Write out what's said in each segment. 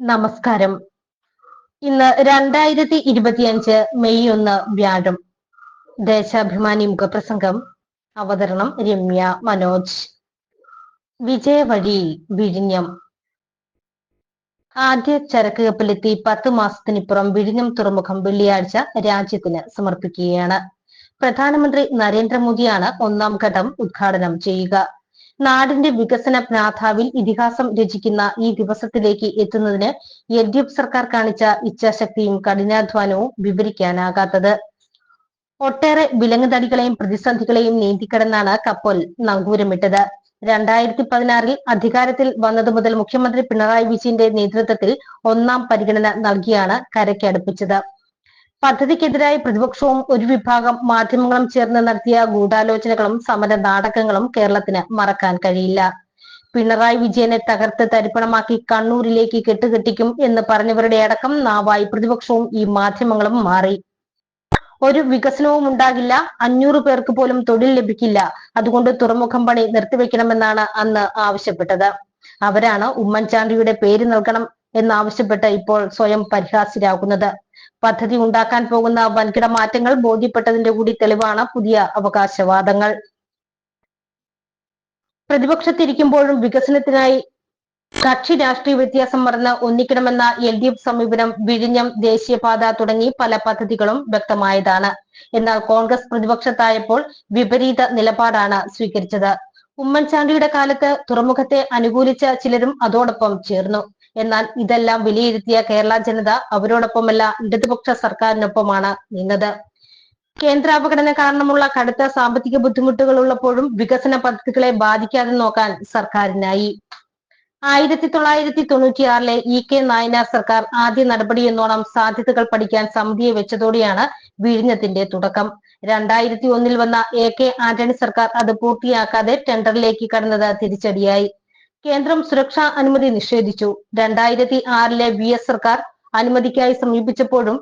നമസ്കാരം. ഇന്ന് രണ്ടായിരത്തി ഇരുപത്തിയഞ്ച് മെയ് ഒന്ന് വ്യാഴം. ദേശാഭിമാനി മുഖപ്രസംഗം അവതരണം രമ്യ മനോജ്. വിജയവഴി വിഴിഞ്ഞം. ആദ്യ ചരക്ക് കപ്പലെത്തി പത്ത് മാസത്തിനിപ്പുറം വിഴിഞ്ഞം തുറമുഖം വെള്ളിയാഴ്ച രാജ്യത്തിന് സമർപ്പിക്കുകയാണ്. പ്രധാനമന്ത്രി നരേന്ദ്രമോദിയാണ് ഒന്നാം ഘട്ടം ഉദ്ഘാടനം ചെയ്യുക. നാടിന്റെ വികസന പ്രാഥാവിൽ ഇതിഹാസം രചിക്കുന്ന ഈ ദിവസത്തിലേക്ക് എത്തുന്നതിന് എൽ ഡി എഫ് സർക്കാർ കാണിച്ച ഇച്ഛാശക്തിയും കഠിനാധ്വാനവും വിവരിക്കാനാകാത്തത്. ഒട്ടേറെ വിലങ്ങുതടികളെയും പ്രതിസന്ധികളെയും നീന്തിക്കടന്നാണ് കപ്പൽ നങ്കൂരമിട്ടത്. രണ്ടായിരത്തി പതിനാറിൽ അധികാരത്തിൽ വന്നതു മുതൽ മുഖ്യമന്ത്രി പിണറായി വിജയന്റെ നേതൃത്വത്തിൽ ഒന്നാം പരിഗണന നൽകിയാണ് കരയ്ക്ക് അടുപ്പിച്ചത്. പദ്ധതിക്കെതിരായ പ്രതിപക്ഷവും ഒരു വിഭാഗം മാധ്യമങ്ങളും ചേർന്ന് നടത്തിയ ഗൂഢാലോചനകളും സമര നാടകങ്ങളും കേരളത്തിന് മറക്കാൻ കഴിയില്ല. പിണറായി വിജയനെ തകർത്ത് തരിപ്പണമാക്കി കണ്ണൂരിലേക്ക് കെട്ടുകെട്ടിക്കും എന്ന് പറഞ്ഞവരുടെ അടക്കം നാവായി പ്രതിപക്ഷവും ഈ മാധ്യമങ്ങളും മാറി. ഒരു വികസനവും ഉണ്ടാകില്ല. അഞ്ഞൂറ് പേർക്ക് പോലും തൊഴിൽ ലഭിക്കില്ല. അതുകൊണ്ട് തുറമുഖം പണി നിർത്തിവെക്കണമെന്നാണ് അന്ന് ആവശ്യപ്പെട്ടത്. അവരാണ് ഉമ്മൻചാണ്ടിയുടെ പേര് നൽകണം എന്നാവശ്യപ്പെട്ട് ഇപ്പോൾ സ്വയം പരിഹാസ്യരാകുന്നത്. പദ്ധതി ഉണ്ടാക്കാൻ പോകുന്ന വൻകിട മാറ്റങ്ങൾ ബോധ്യപ്പെട്ടതിന്റെ കൂടി തെളിവാണ് പുതിയ അവകാശവാദങ്ങൾ. പ്രതിപക്ഷത്തിരിക്കുമ്പോഴും വികസനത്തിനായി കക്ഷി രാഷ്ട്രീയ വ്യത്യാസം മറന്ന് ഒന്നിക്കണമെന്ന എൽ ഡി എഫ് സമീപനം വിഴിഞ്ഞം ദേശീയപാത തുടങ്ങി പല പദ്ധതികളും വ്യക്തമായതാണ്. എന്നാൽ കോൺഗ്രസ് പ്രതിപക്ഷത്തായപ്പോൾ വിപരീത നിലപാടാണ് സ്വീകരിച്ചത്. ഉമ്മൻചാണ്ടിയുടെ കാലത്ത് തുറമുഖത്തെ അനുകൂലിച്ച ചിലരും അതോടൊപ്പം ചേർന്നു. എന്നാൽ ഇതെല്ലാം വിലയിരുത്തിയ കേരള ജനത അവരോടൊപ്പമല്ല ഇടതുപക്ഷ സർക്കാരിനൊപ്പമാണ് നിന്നത്. കേന്ദ്രാവഗണന കാരണമുള്ള കടുത്ത സാമ്പത്തിക ബുദ്ധിമുട്ടുകൾ ഉള്ളപ്പോഴും വികസന പദ്ധതികളെ ബാധിക്കാതെ നോക്കാൻ സർക്കാരിനായി. ആയിരത്തി തൊള്ളായിരത്തി തൊണ്ണൂറ്റിയാറിലെ ഇ കെ നായനാർ സർക്കാർ ആദ്യ നടപടി എന്നോണം സാധ്യതകൾ പഠിക്കാൻ സമിതിയെ വെച്ചതോടെയാണ് വിഴിഞ്ഞത്തിന്റെ തുടക്കം. രണ്ടായിരത്തി ഒന്നിൽ വന്ന എ കെ ആന്റണി സർക്കാർ അത് പൂർത്തിയാക്കാതെ ടെൻഡറിലേക്ക് കടന്നത് തിരിച്ചടിയായി. കേന്ദ്രം സുരക്ഷാ അനുമതി നിഷേധിച്ചു. രണ്ടായിരത്തി ആറിലെ വി എസ് സർക്കാർ അനുമതിക്കായി സമീപിച്ചപ്പോഴും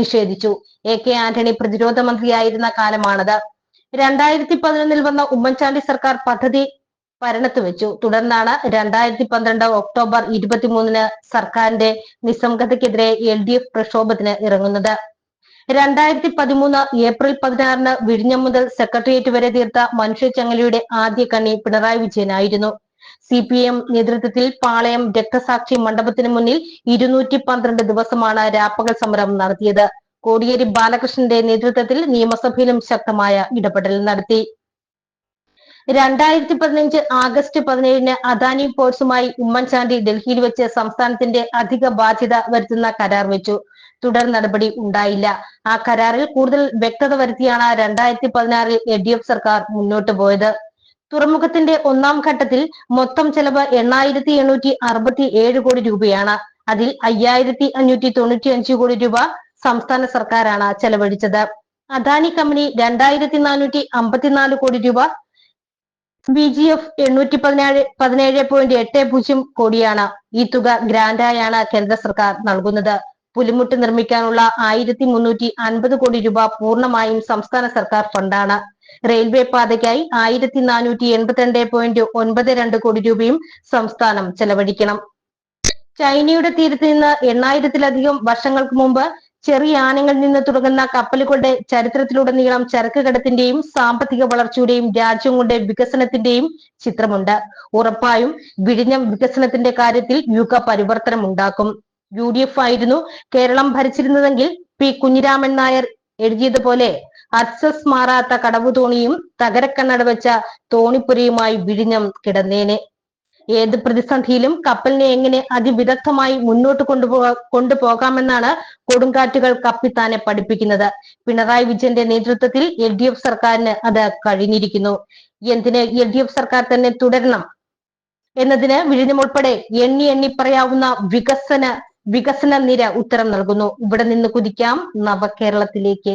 നിഷേധിച്ചു. എ കെ ആന്റണി പ്രതിരോധ മന്ത്രിയായിരുന്ന കാലമാണത്. രണ്ടായിരത്തി പതിനൊന്നിൽ വന്ന ഉമ്മൻചാണ്ടി സർക്കാർ പദ്ധതി ഭരണത്ത് വെച്ചു. തുടർന്നാണ് രണ്ടായിരത്തി പന്ത്രണ്ട് ഒക്ടോബർ ഇരുപത്തിമൂന്നിന് സർക്കാരിന്റെ നിസ്സംഗതയ്ക്കെതിരെ എൽ ഡി എഫ് പ്രക്ഷോഭത്തിന് ഇറങ്ങുന്നത്. രണ്ടായിരത്തി പതിമൂന്ന് ഏപ്രിൽ പതിനാറിന് വിഴിഞ്ഞം മുതൽ സെക്രട്ടേറിയറ്റ് വരെ തീർത്ത മനുഷ്യ ചങ്ങലയുടെ ആദ്യ കണ്ണി പിണറായി വിജയനായിരുന്നു. സി പി എം നേതൃത്വത്തിൽ പാളയം രക്തസാക്ഷി മണ്ഡപത്തിന് മുന്നിൽ ഇരുന്നൂറ്റി പന്ത്രണ്ട് ദിവസമാണ് രാപ്പകൽ സമരം നടത്തിയത്. കോടിയേരി ബാലകൃഷ്ണന്റെ നേതൃത്വത്തിൽ നിയമസഭയിലും ശക്തമായ ഇടപെടൽ നടത്തി. രണ്ടായിരത്തി പതിനഞ്ച് ആഗസ്റ്റ് പതിനേഴിന് അദാനി പോർട്സുമായി ഉമ്മൻചാണ്ടി ഡൽഹിയിൽ വെച്ച് സംസ്ഥാനത്തിന്റെ അധിക ബാധ്യത വരുത്തുന്ന കരാർ വെച്ചു. തുടർ നടപടി ഉണ്ടായില്ല. ആ കരാറിൽ കൂടുതൽ വ്യക്തത വരുത്തിയാണ് രണ്ടായിരത്തി പതിനാറിൽ എൽ സർക്കാർ മുന്നോട്ട് പോയത്. തുറമുഖത്തിന്റെ ഒന്നാം ഘട്ടത്തിൽ മൊത്തം ചെലവ് എണ്ണായിരത്തി എണ്ണൂറ്റി അറുപത്തി ഏഴ് കോടി രൂപയാണ്. അതിൽ അയ്യായിരത്തി അഞ്ഞൂറ്റി തൊണ്ണൂറ്റി അഞ്ച് കോടി രൂപ സംസ്ഥാന സർക്കാരാണ് ചെലവഴിച്ചത്. അദാനി കമ്പനി രണ്ടായിരത്തി നാനൂറ്റി അമ്പത്തിനാല് കോടി രൂപ ബി ജി എഫ് എണ്ണൂറ്റി പതിനേഴ് പതിനേഴ് പോയിന്റ് എട്ട് പൂജ്യം കോടിയാണ് ഈ തുക ഗ്രാന്റായാണ് കേന്ദ്ര സർക്കാർ നൽകുന്നത്. പുലിമുട്ട് നിർമ്മിക്കാനുള്ള ആയിരത്തി മുന്നൂറ്റി അൻപത് കോടി രൂപ പൂർണമായും സംസ്ഥാന സർക്കാർ ഫണ്ടാണ്. റെയിൽവേ പാതയ്ക്കായി ആയിരത്തി നാനൂറ്റി എൺപത്തിരണ്ട് പോയിന്റ് ഒൻപത് രണ്ട് കോടി രൂപയും സംസ്ഥാനം ചെലവഴിക്കണം. ചൈനയുടെ തീരത്ത് നിന്ന് എണ്ണായിരത്തിലധികം വർഷങ്ങൾക്ക് മുമ്പ് ചെറിയ ആനങ്ങളിൽ നിന്ന് തുടങ്ങുന്ന കപ്പലുകളുടെ ചരിത്രത്തിലുടനീളം ചരക്ക് കടത്തിന്റെയും സാമ്പത്തിക വളർച്ചയുടെയും രാജ്യങ്ങളുടെ വികസനത്തിന്റെയും ചിത്രമുണ്ട്. ഉറപ്പായും വിഴിഞ്ഞം വികസനത്തിന്റെ കാര്യത്തിൽ യുഗ പരിവർത്തനം ഉണ്ടാക്കും. യു ഡി എഫ് ആയിരുന്നു കേരളം ഭരിച്ചിരുന്നതെങ്കിൽ പി കുഞ്ഞിരാമൻ നായർ എഴുതിയതുപോലെ അക്സസ് മാറാത്ത കടവുതോണിയും തകരക്കണ്ണട വെച്ച തോണിപ്പുരയുമായി വിഴിഞ്ഞം കിടന്നേനെ. ഏത് പ്രതിസന്ധിയിലും കപ്പലിനെ എങ്ങനെ അതിവിദഗ്ധമായി മുന്നോട്ട് കൊണ്ടുപോ കൊണ്ടുപോകാമെന്നാണ് കൊടുങ്കാറ്റുകൾ കപ്പിത്താനെ പഠിപ്പിക്കുന്നത്. പിണറായി വിജയന്റെ നേതൃത്വത്തിൽ എൽ ഡി എഫ് സർക്കാരിന് അത് കഴിഞ്ഞിരിക്കുന്നു. എന്തിന് എൽ ഡി എഫ് സർക്കാർ തന്നെ തുടരണം? എന്നതിന് വിഴിഞ്ഞം ഉൾപ്പെടെ എണ്ണി എണ്ണി പറയാവുന്ന വികസന വികസന നിര ഉത്തരം നൽകുന്നു. ഇവിടെ നിന്ന് കുതിക്കാം നവകേരളത്തിലേക്ക്.